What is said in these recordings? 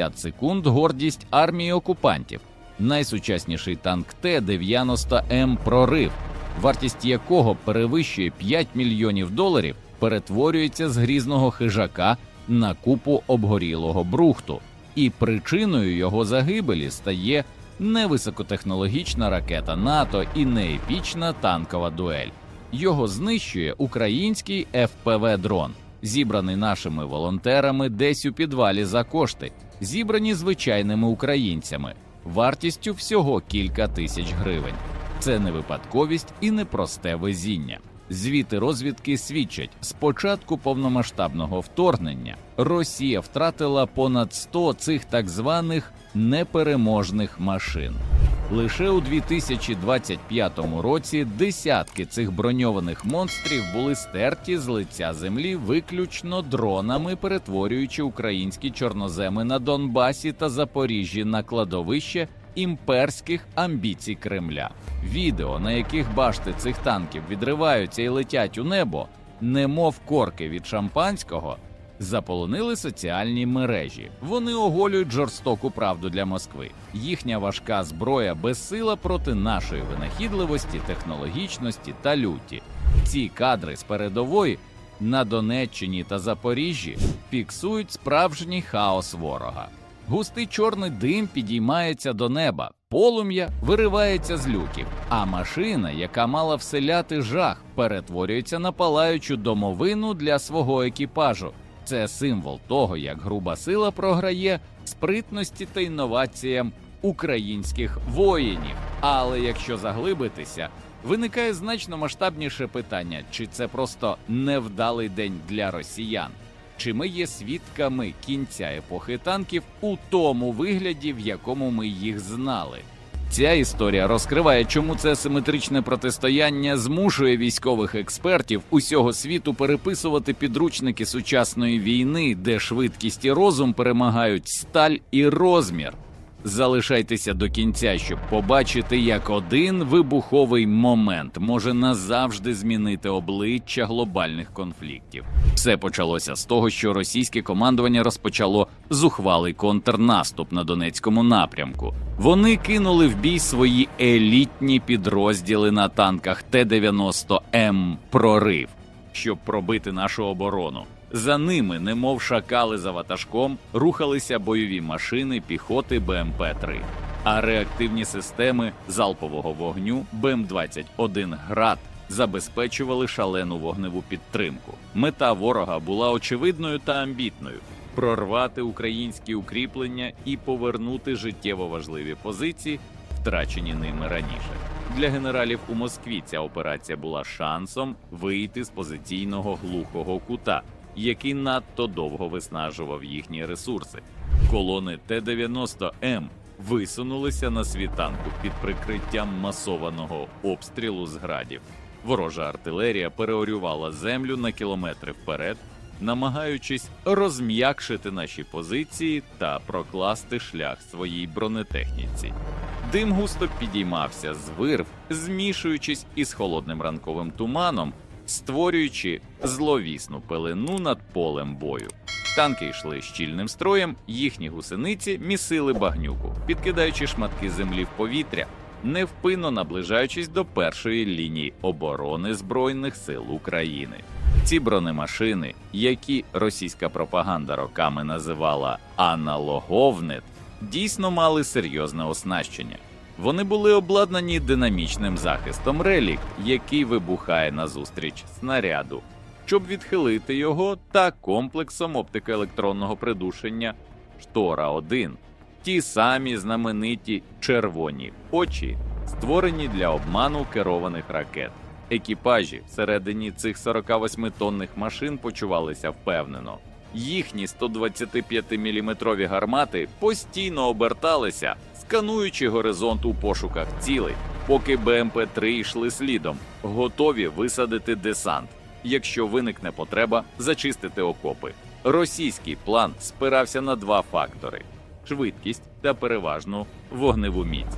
за 60 секунд гордість армії окупантів. Найсучасніший танк Т-90М прорив, вартість якого перевищує 5 мільйонів доларів, перетворюється з грізного хижака на купу обгорілого брухту, і причиною його загибелі стає не високотехнологічна ракета НАТО і не епічна танкова дуель. Його знищує український ФПВ дрон, зібраний нашими волонтерами десь у підвалі за кошти, зібрані звичайними українцями, вартістю всього кілька тисяч гривень. Це не випадковість і не просте везіння. Звіти розвідки свідчать, з початку повномасштабного вторгнення Росія втратила понад 100 цих так званих непереможних машин. Лише у 2025 році десятки цих броньованих монстрів були стерті з лиця землі виключно дронами, перетворюючи українські чорноземи на Донбасі та Запоріжжі на кладовище імперських амбіцій Кремля. Відео, на яких башти цих танків відриваються і летять у небо, немов корки від шампанського. Заполонили соціальні мережі. Вони оголюють жорстоку правду для Москви. Їхня важка зброя безсила проти нашої винахідливості, технологічності та люті. Ці кадри з передової на Донеччині та Запоріжжі фіксують справжній хаос ворога. Густий чорний дим підіймається до неба, полум'я виривається з люків, а машина, яка мала вселяти жах, перетворюється на палаючу домовину для свого екіпажу. Це символ того, як груба сила програє спритності та інноваціям українських воїнів. Але якщо заглибитися, виникає значно масштабніше питання: чи це просто невдалий день для росіян? Чи ми є свідками кінця епохи танків у тому вигляді, в якому ми їх знали? Ця історія розкриває, чому це симетричне протистояння змушує військових експертів усього світу переписувати підручники сучасної війни, де швидкість і розум перемагають сталь і розмір. Залишайтеся до кінця, щоб побачити, як один вибуховий момент може назавжди змінити обличчя глобальних конфліктів. Все почалося з того, що російське командування розпочало зухвалий контрнаступ на Донецькому напрямку. Вони кинули в бій свої елітні підрозділи на танках Т-90М прорив, щоб пробити нашу оборону. За ними, немов шакали за ватажком, рухалися бойові машини піхоти БМП-3, а реактивні системи залпового вогню БМ-21 «Град» забезпечували шалену вогневу підтримку. Мета ворога була очевидною та амбітною прорвати українські укріплення і повернути життєво важливі позиції, втрачені ними раніше. Для генералів у Москві ця операція була шансом вийти з позиційного глухого кута, який надто довго виснажував їхні ресурси. Колони Т-90М висунулися на світанку під прикриттям масованого обстрілу з градів. Ворожа артилерія переорювала землю на кілометри вперед, намагаючись розм'якшити наші позиції та прокласти шлях своїй бронетехніці. Дим густо підіймався з вирв, змішуючись із холодним ранковим туманом, створюючи зловісну пелену над полем бою. Танки йшли щільним строєм, їхні гусениці місили багнюку, підкидаючи шматки землі в повітря, невпинно наближаючись до першої лінії оборони Збройних сил України. Ці бронемашини, які російська пропаганда роками називала аналоговнет, дійсно мали серйозне оснащення. Вони були обладнані динамічним захистом релік, який вибухає назустріч снаряду, щоб відхилити його, та комплексом оптикоелектронного придушення штора 1 ті самі знамениті червоні очі, створені для обману керованих ракет. Екіпажі всередині цих 48-тонних машин почувалися впевнено. Їхні 125-мм гармати постійно оберталися, скануючи горизонт у пошуках цілей, поки БМП-3 йшли слідом, готові висадити десант, якщо виникне потреба зачистити окопи. Російський план спирався на два фактори: швидкість та переважну вогневу міць.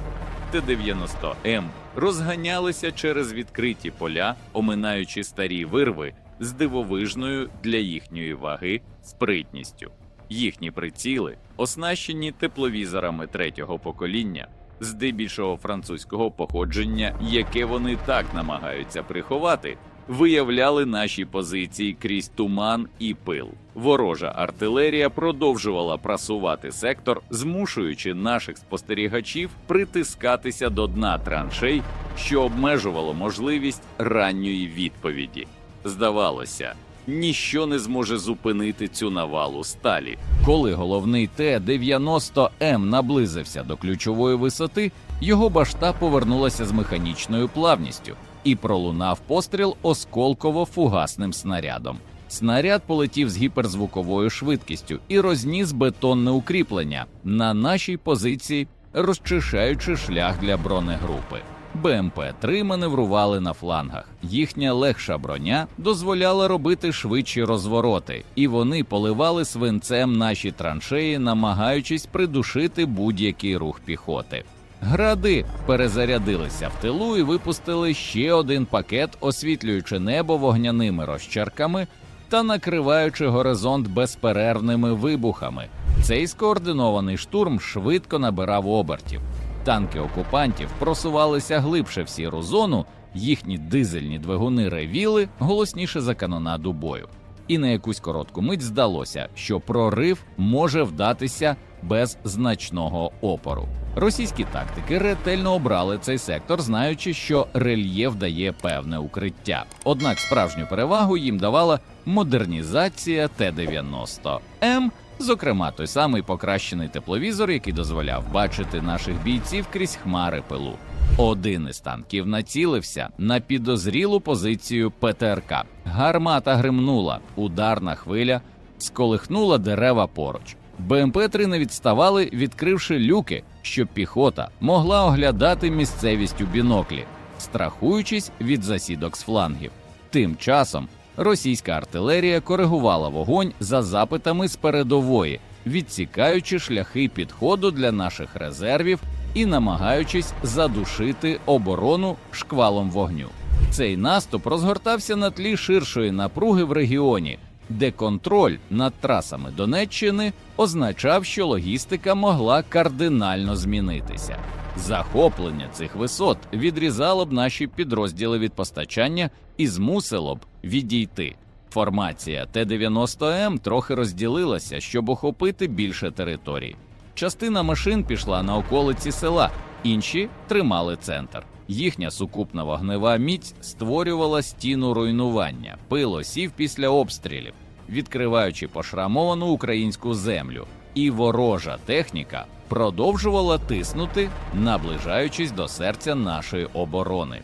Т-90М розганялися через відкриті поля, оминаючи старі вирви з дивовижною для їхньої ваги спритністю. Їхні приціли, оснащені тепловізорами третього покоління, здебільшого французького походження, яке вони так намагаються приховати, виявляли наші позиції крізь туман і пил. Ворожа артилерія продовжувала прасувати сектор, змушуючи наших спостерігачів притискатися до дна траншей, що обмежувало можливість ранньої відповіді. Здавалося, ніщо не зможе зупинити цю навалу сталі. Коли головний Т-90М наблизився до ключової висоти, його башта повернулася з механічною плавністю і пролунав постріл осколково-фугасним снарядом. Снаряд полетів з гіперзвуковою швидкістю і розніс бетонне укріплення на нашій позиції, розчищаючи шлях для бронегрупи. БМП-3 маневрували на флангах. Їхня легша броня дозволяла робити швидші розвороти, і вони поливали свинцем наші траншеї, намагаючись придушити будь-який рух піхоти. Гради перезарядилися в тилу і випустили ще один пакет, освітлюючи небо вогняними розчерками та накриваючи горизонт безперервними вибухами. Цей скоординований штурм швидко набирав обертів. Танки окупантів просувалися глибше в сіру зону, їхні дизельні двигуни ревіли голосніше за канонаду бою. І на якусь коротку мить здалося, що прорив може вдатися без значного опору. Російські тактики ретельно обрали цей сектор, знаючи, що рельєф дає певне укриття. Однак справжню перевагу їм давала модернізація Т-90М, зокрема той самий покращений тепловізор, який дозволяв бачити наших бійців крізь хмари пилу. Один із танків націлився на підозрілу позицію ПТРК. Гармата гримнула, ударна хвиля сколихнула дерева поруч. БМП-3 не відставали, відкривши люки, щоб піхота могла оглядати місцевість у біноклі, страхуючись від засідок з флангів. Тим часом російська артилерія коригувала вогонь за запитами з передової, відсікаючи шляхи підходу для наших резервів і намагаючись задушити оборону шквалом вогню. Цей наступ розгортався на тлі ширшої напруги в регіоні, де контроль над трасами Донеччини означав, що логістика могла кардинально змінитися. Захоплення цих висот відрізало б наші підрозділи від постачання і змусило б відійти. Формація Т-90М трохи розділилася, щоб охопити більше територій. Частина машин пішла на околиці села, інші тримали центр. Їхня сукупна вогнева міць створювала стіну руйнування, пило сів після обстрілів, відкриваючи пошрамовану українську землю, і ворожа техніка продовжувала тиснути, наближаючись до серця нашої оборони.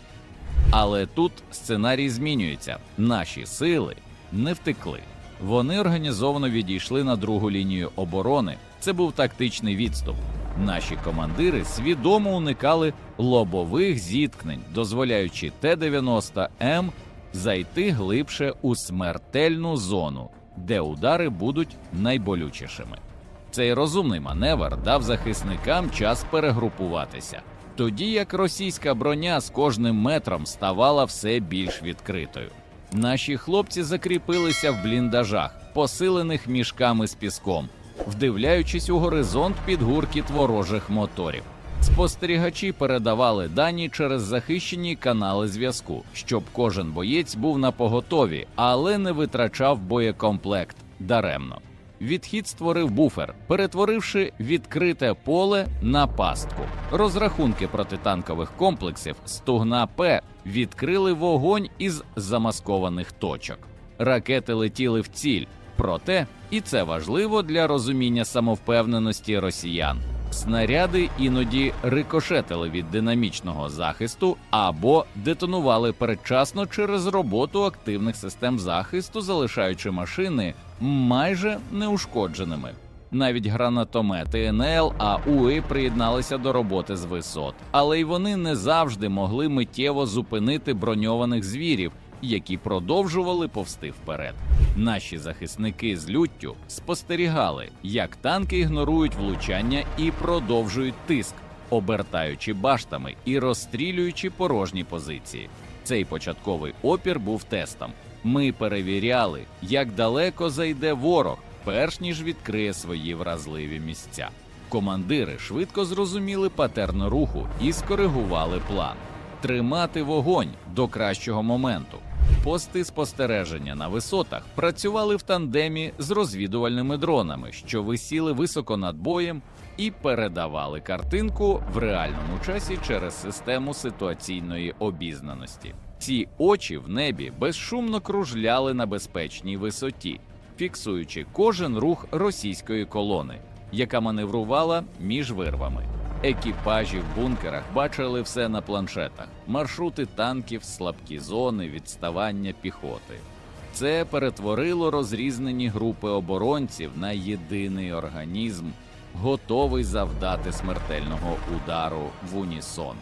Але тут сценарій змінюється. Наші сили не втекли. Вони організовано відійшли на другу лінію оборони. Це був тактичний відступ. Наші командири свідомо уникали лобових зіткнень, дозволяючи Т-90М зайти глибше у смертельну зону, де удари будуть найболючішими. Цей розумний маневр дав захисникам час перегрупуватися, тоді як російська броня з кожним метром ставала все більш відкритою. Наші хлопці закріпилися в бліндажах, посилених мішками з піском, вдивляючись у горизонт під гуркіт ворожих моторів. Спостерігачі передавали дані через захищені канали зв'язку, щоб кожен боєць був на поготові, але не витрачав боєкомплект даремно. Відхід створив буфер, перетворивши відкрите поле на пастку. Розрахунки протитанкових комплексів Стугна П відкрили вогонь із замаскованих точок. Ракети летіли в ціль, проте, і це важливо для розуміння самовпевненості росіян. Снаряди іноді рикошетили від динамічного захисту або детонували передчасно через роботу активних систем захисту, залишаючи машини майже неушкодженими. Навіть гранатомети НЛ, АУІ приєдналися до роботи з висот, але й вони не завжди могли миттєво зупинити броньованих звірів, які продовжували повсти вперед. Наші захисники з люттю спостерігали, як танки ігнорують влучання і продовжують тиск, обертаючи баштами і розстрілюючи порожні позиції. Цей початковий опір був тестом. Ми перевіряли, як далеко зайде ворог, перш ніж відкриє свої вразливі місця. Командири швидко зрозуміли патерн руху і скоригували план тримати вогонь до кращого моменту. Пости спостереження на висотах працювали в тандемі з розвідувальними дронами, що висіли високо над боєм і передавали картинку в реальному часі через систему ситуаційної обізнаності. Ці очі в небі безшумно кружляли на безпечній висоті, фіксуючи кожен рух російської колони, яка маневрувала між вирвами. Екіпажі в бункерах бачили все на планшетах: маршрути танків, слабкі зони, відставання піхоти. Це перетворило розрізнені групи оборонців на єдиний організм, готовий завдати смертельного удару в унісон.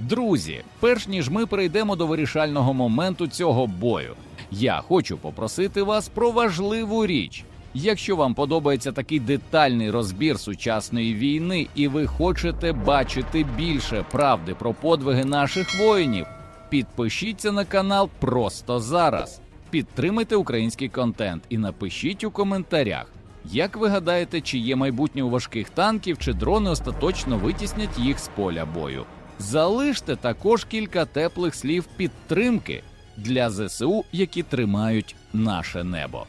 Друзі, перш ніж ми перейдемо до вирішального моменту цього бою, я хочу попросити вас про важливу річ. Якщо вам подобається такий детальний розбір сучасної війни, і ви хочете бачити більше правди про подвиги наших воїнів, підпишіться на канал просто зараз. Підтримайте український контент і напишіть у коментарях, як ви гадаєте, чи є майбутнє у важких танків, чи дрони остаточно витіснять їх з поля бою. Залиште також кілька теплих слів підтримки для ЗСУ, які тримають наше небо.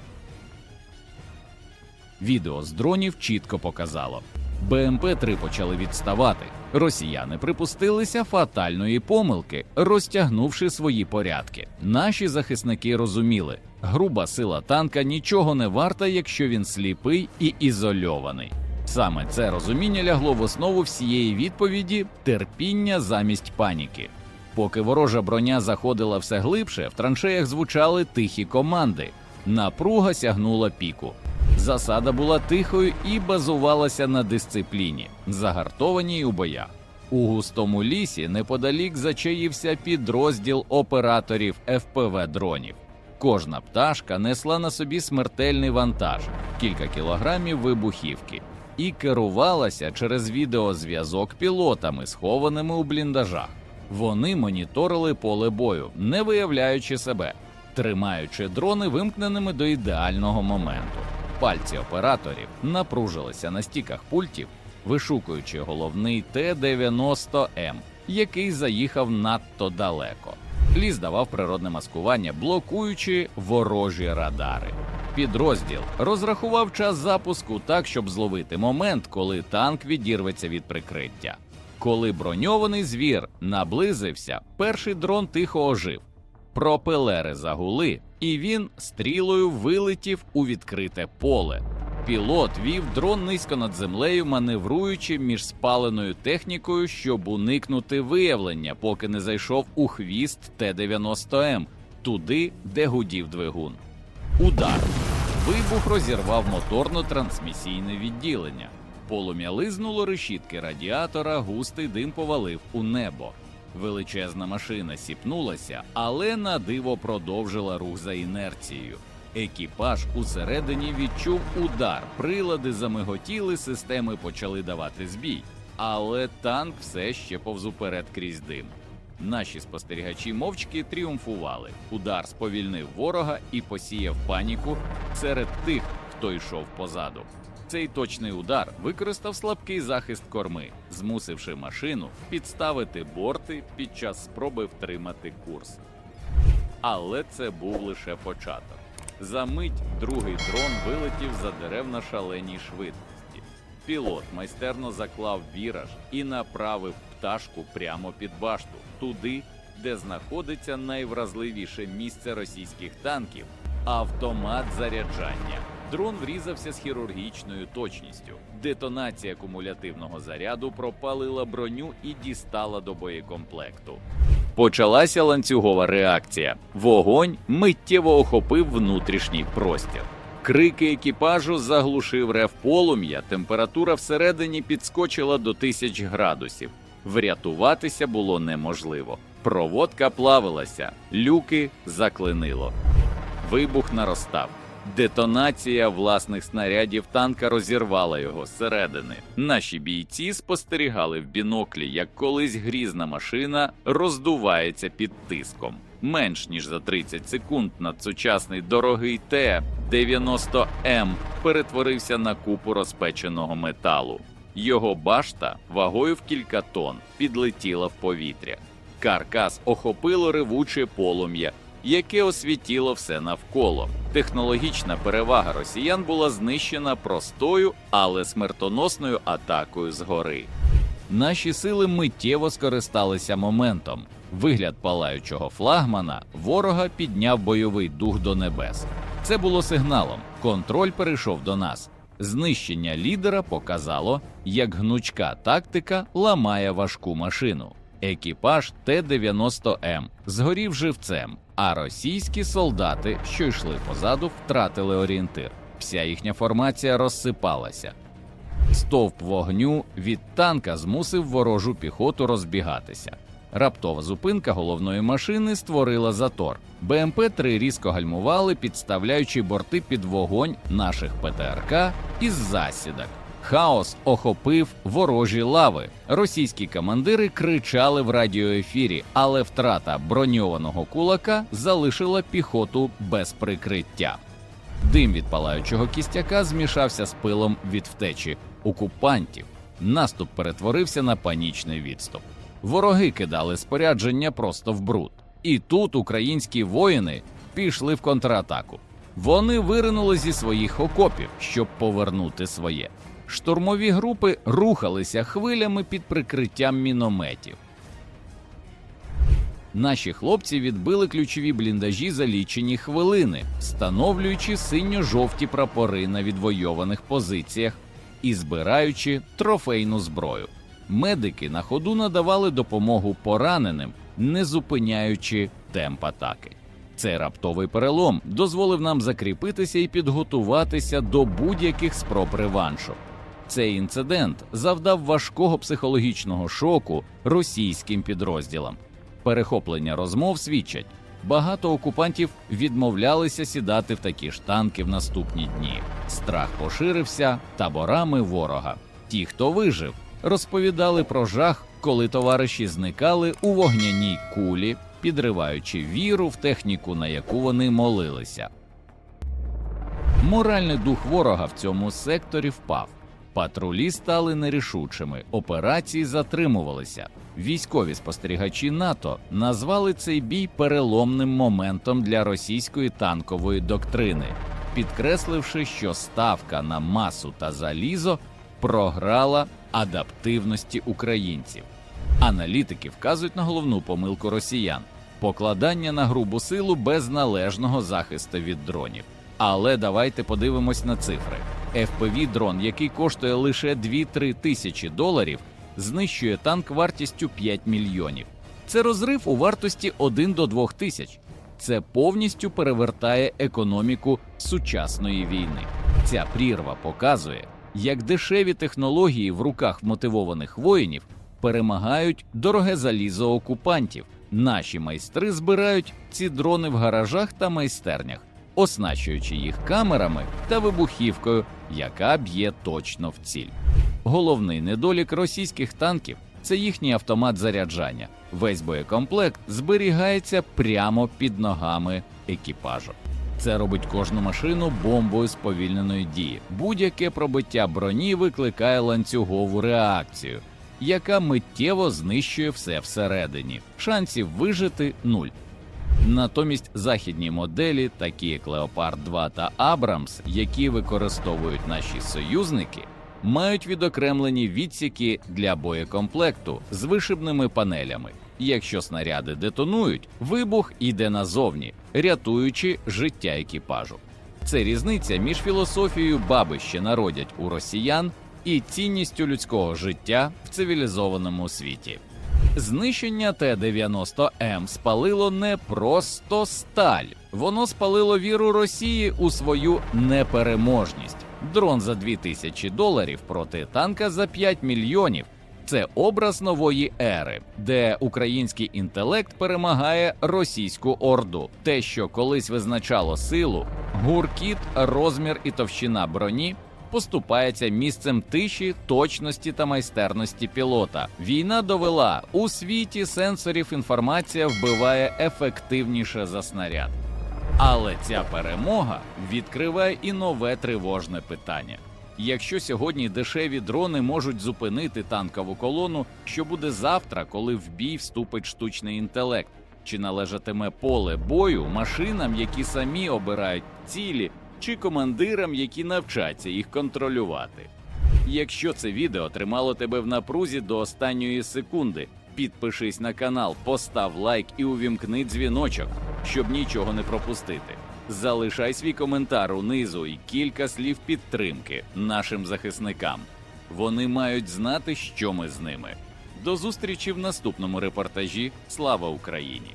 Відео з дронів чітко показало. БМП-3 почали відставати. Росіяни припустилися фатальної помилки, розтягнувши свої порядки. Наші захисники розуміли, груба сила танка нічого не варта, якщо він сліпий і ізольований. Саме це розуміння лягло в основу всієї відповіді терпіння замість паніки. Поки ворожа броня заходила все глибше, в траншеях звучали тихі команди. Напруга сягнула піку. Засада була тихою і базувалася на дисципліні, загартованій у боях. У густому лісі неподалік зачаївся підрозділ операторів ФПВ дронів. Кожна пташка несла на собі смертельний вантаж, кілька кілограмів вибухівки, і керувалася через відеозв'язок пілотами, схованими у бліндажах. Вони моніторили поле бою, не виявляючи себе, тримаючи дрони вимкненими до ідеального моменту. Пальці операторів напружилися на стіках пультів, вишукуючи головний Т-90М, який заїхав надто далеко. Ліс давав природне маскування, блокуючи ворожі радари. Підрозділ розрахував час запуску так, щоб зловити момент, коли танк відірветься від прикриття. Коли броньований звір наблизився, перший дрон тихо ожив. Пропелери загули, і він стрілою вилетів у відкрите поле. Пілот вів дрон низько над землею, маневруючи між спаленою технікою, щоб уникнути виявлення, поки не зайшов у хвіст Т-90М, туди, де гудів двигун. Удар. Вибух розірвав моторно-трансмісійне відділення. Полум'я лизнуло решітки радіатора, густий дим повалив у небо. Величезна машина сіпнулася, але на диво продовжила рух за інерцією. Екіпаж усередині відчув удар, прилади замиготіли, системи почали давати збій. Але танк все ще повз уперед крізь дим. Наші спостерігачі мовчки тріумфували. Удар сповільнив ворога і посіяв паніку серед тих, хто йшов позаду. Цей точний удар використав слабкий захист корми, змусивши машину підставити борти під час спроби втримати курс. Але це був лише початок. За мить другий дрон вилетів за дерев на шаленій швидкості. Пілот майстерно заклав віраж і направив пташку прямо під башту, туди, де знаходиться найвразливіше місце російських танків автомат заряджання. Дрон врізався з хірургічною точністю. Детонація кумулятивного заряду пропалила броню і дістала до боєкомплекту. Почалася ланцюгова реакція. Вогонь миттєво охопив внутрішній простір. Крики екіпажу заглушив рев полум'я, температура всередині підскочила до тисяч градусів. Врятуватися було неможливо. Проводка плавилася, люки заклинило. Вибух наростав. Детонація власних снарядів танка розірвала його зсередини. Наші бійці спостерігали в біноклі, як колись грізна машина роздувається під тиском. Менш ніж за 30 секунд надсучасний дорогий Т Т-90М перетворився на купу розпеченого металу. Його башта вагою в кілька тонн підлетіла в повітря. Каркас охопило ревуче полум'я, яке освітіло все навколо. Технологічна перевага росіян була знищена простою, але смертоносною атакою згори. Наші сили миттєво скористалися моментом. Вигляд палаючого флагмана ворога підняв бойовий дух до небес. Це було сигналом. Контроль перейшов до нас. Знищення лідера показало, як гнучка тактика ламає важку машину. Екіпаж Т-90М згорів живцем, а російські солдати, що йшли позаду, втратили орієнтир. Вся їхня формація розсипалася. Стовп вогню від танка змусив ворожу піхоту розбігатися. Раптова зупинка головної машини створила затор. БМП-3 різко гальмували, підставляючи борти під вогонь наших ПТРК із засідок. Хаос охопив ворожі лави. Російські командири кричали в радіоефірі, але втрата броньованого кулака залишила піхоту без прикриття. Дим від палаючого кістяка змішався з пилом від втечі окупантів. Наступ перетворився на панічний відступ. Вороги кидали спорядження просто в бруд. І тут українські воїни пішли в контратаку. Вони виринули зі своїх окопів, щоб повернути своє. Штурмові групи рухалися хвилями під прикриттям мінометів. Наші хлопці відбили ключові бліндажі за лічені хвилини, встановлюючи синьо-жовті прапори на відвойованих позиціях і збираючи трофейну зброю. Медики на ходу надавали допомогу пораненим, не зупиняючи темп атаки. Цей раптовий перелом дозволив нам закріпитися і підготуватися до будь-яких спроб реваншу. Цей інцидент завдав важкого психологічного шоку російським підрозділам. Перехоплення розмов свідчать, багато окупантів відмовлялися сідати в такі ж танки в наступні дні. Страх поширився таборами ворога. Ті, хто вижив, розповідали про жах, коли товариші зникали у вогняній кулі, підриваючи віру в техніку, на яку вони молилися. Моральний дух ворога в цьому секторі впав. Патрулі стали нерішучими, операції затримувалися. Військові спостерігачі НАТО назвали цей бій переломним моментом для російської танкової доктрини, підкресливши, що ставка на масу та залізо програла адаптивності українців. Аналітики вказують на головну помилку росіян покладання на грубу силу без належного захисту від дронів. Але давайте подивимось на цифри. Fpv дрон, який коштує лише 2-3 тисячі доларів, знищує танк вартістю 5 мільйонів. Це розрив у вартості 1 до 2 тисяч. Це повністю перевертає економіку сучасної війни. Ця прірва показує, як дешеві технології в руках мотивованих воїнів перемагають дороге залізо окупантів. Наші майстри збирають ці дрони в гаражах та майстернях, оснащуючи їх камерами та вибухівкою, яка б'є точно в ціль. Головний недолік російських танків це їхній автомат заряджання. Весь боєкомплект зберігається прямо під ногами екіпажу. Це робить кожну машину бомбою сповільненої дії. Будь-яке пробиття броні викликає ланцюгову реакцію, яка миттєво знищує все всередині. Шансів вижити нуль. Натомість західні моделі, такі як Леопард 2 та Абрамс, які використовують наші союзники, мають відокремлені відсіки для боєкомплекту з вишибними панелями. Якщо снаряди детонують, вибух іде назовні, рятуючи життя екіпажу. Це різниця між філософією баби ще народять у росіян і цінністю людського життя в цивілізованому світі. Знищення Т-90М спалило не просто сталь, воно спалило віру Росії у свою непереможність. Дрон за 2000 доларів проти танка за 5 мільйонів. Це образ нової ери, де український інтелект перемагає російську орду. Те, що колись визначало силу, гуркіт, розмір і товщина броні. Поступається місцем тиші, точності та майстерності пілота. Війна довела у світі сенсорів інформація вбиває ефективніше за снаряд. Але ця перемога відкриває і нове тривожне питання. Якщо сьогодні дешеві дрони можуть зупинити танкову колону, що буде завтра, коли в бій вступить штучний інтелект? Чи належатиме поле бою машинам, які самі обирають цілі, чи командирам, які навчаться їх контролювати? Якщо це відео тримало тебе в напрузі до останньої секунди, підпишись на канал, постав лайк і увімкни дзвіночок, щоб нічого не пропустити. Залишай свій коментар унизу і кілька слів підтримки нашим захисникам. Вони мають знати, що ми з ними. До зустрічі в наступному репортажі. Слава Україні!